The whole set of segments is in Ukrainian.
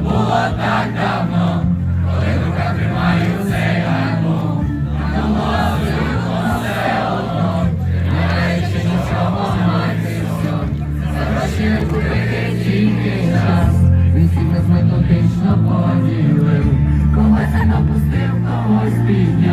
було так давно, коли рука тримаю цей альбом. а мозку все одно, немає нічого мати сон. За гроші не купити тільки час. Він всіх нас методично поділив. Когось допустив, когось підняв.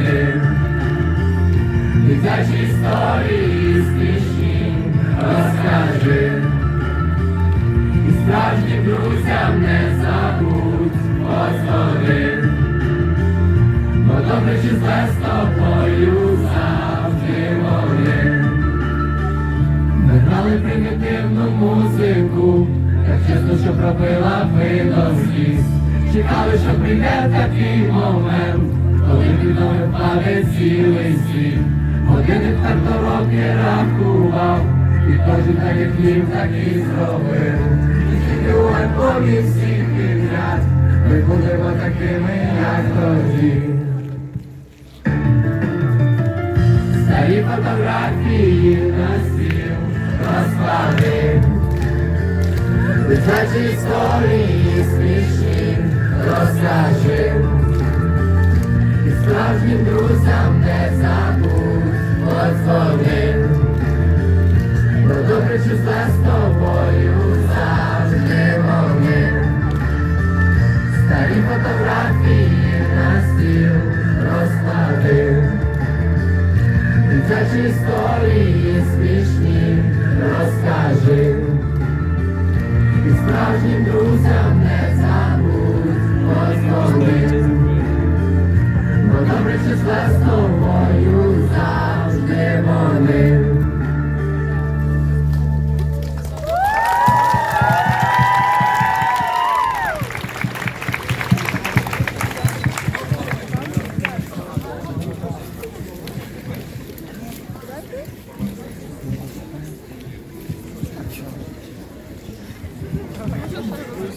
Розкладив. Дитячі історії смішні розкажи. І справжнім друзям не забудь позвони. Бо добре чи зле з тобою завжди вони. Ми грали примітивну музику, так чесно, що пробила до сліз. Чекали, що прийде такий момент, коли ноги впаде світ. Годинник так до роки рахував, і кожен так як хліб, так і зробив. І тільки у альбомі всіх підряд, ми будемо такими, як тоді. Старі фотографії на стіл розклади. Дитячі історії смішні справжнім друзям не забудь подзвони. Бо добре зле з тобою завжди вони. Старі фотографії на стіл розклади. Дитячі історії смішні розкажи. І справжнім друзям добре чи зле з тобою завжди вони.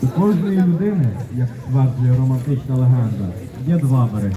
У кожної людини, як стверджує романтична легенда, є два береги.